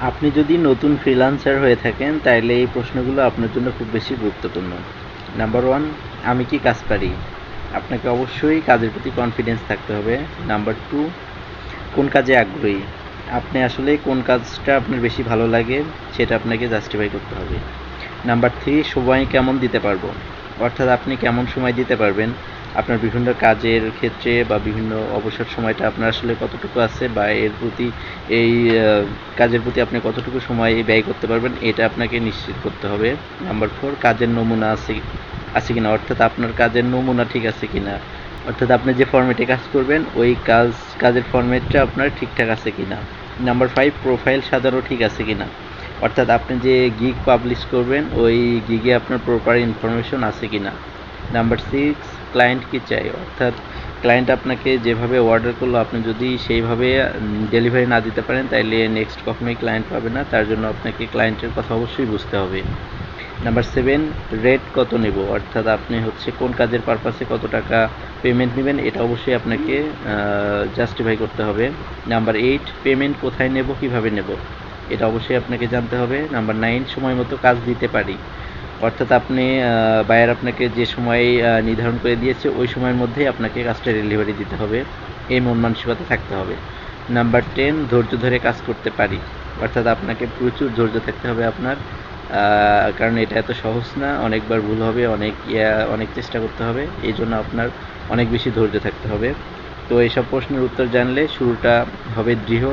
আপনি যদি নতুন ফ্রিল্যান্সার হয়ে থাকেন তাহলে এই প্রশ্নগুলো আপনার জন্য খুব বেশি গুরুত্বপূর্ণ। নাম্বার ওয়ান আমি কি কাজ পারি? আপনাকে অবশ্যই কাজের প্রতি কনফিডেন্স থাকতে হবে। নাম্বার টু কোন কাজে আগ্রহী? আপনি আসলে কোন কাজটা আপনার বেশি ভালো লাগে, সেটা আপনাকে জাস্টিফাই করতে হবে। নাম্বার থ্রি সময় কেমন দিতে পারব? অর্থাৎ আপনি কেমন সময় দিতে পারবেন, আপনার বিভিন্ন কাজের ক্ষেত্রে বা বিভিন্ন অবসর সময়টা আপনার আসলে কতটুকু আছে বা এর প্রতি এই কাজের প্রতি আপনি কতটুকু সময় ব্যয় করতে পারবেন, এটা আপনাকে নিশ্চিত করতে হবে। নাম্বার ফোর, কাজের নমুনা আছে আছে কিনা? অর্থাৎ আপনার কাজের নমুনা ঠিক আছে কিনা? অর্থাৎ আপনি যে ফরম্যাটে কাজ করবেন, ওই কাজ, কাজের ফরম্যাটটা আপনার ঠিকঠাক আছে কিনা? নাম্বার ফাইভ প্রোফাইল সাজানো ঠিক আছে কিনা? অর্থাৎ আপনি যে গিগ পাবলিশ করবেন, ওই গিগে আপনার প্রপার ইনফরমেশন আছে কিনা। নাম্বার সিক্স ক্লায়েন্ট কি চাই অর্থাৎ ক্লায়েন্ট আপনাকে যেভাবে অর্ডার করল, আপনি যদি সেইভাবে ডেলিভারি না দিতে পারেন, তাইলে নেক্সট কখনোই ক্লায়েন্ট পাবে না। তার জন্য আপনাকে ক্লায়েন্টের কথা অবশ্যই বুঝতে হবে। নাম্বার সেভেন রেট কত নেব? অর্থাৎ আপনি হচ্ছে কোন কাজের পারপাসে কত টাকা পেমেন্ট নেবেন, এটা অবশ্যই আপনাকে জাস্টিফাই করতে হবে। নাম্বার এইট পেমেন্ট কোথায় নেব, কীভাবে নেব? এটা অবশ্যই আপনাকে জানতে হবে। নাম্বার নাইন সময় মতো কাজ দিতে পারি। অর্থাৎ আপনি বায়ার আপনাকে যে সময় নির্ধারণ করে দিয়েছে, ওই সময়ের মধ্যেই আপনাকে কাজটা ডেলিভারি দিতে হবে। এই মন মানসিকতা থাকতে হবে। নাম্বার টেন ধৈর্য ধরে কাজ করতে পারি। অর্থাৎ আপনাকে প্রচুর ধৈর্য থাকতে হবে আপনার। কারণ এটা এত সহজ না, অনেকবার ভুল হবে, অনেক ইয়া, অনেক চেষ্টা করতে হবে। এই জন্য আপনার অনেক বেশি ধৈর্য থাকতে হবে। তো এইসব প্রশ্নের উত্তর জানলে শুরুটা হবে দৃঢ়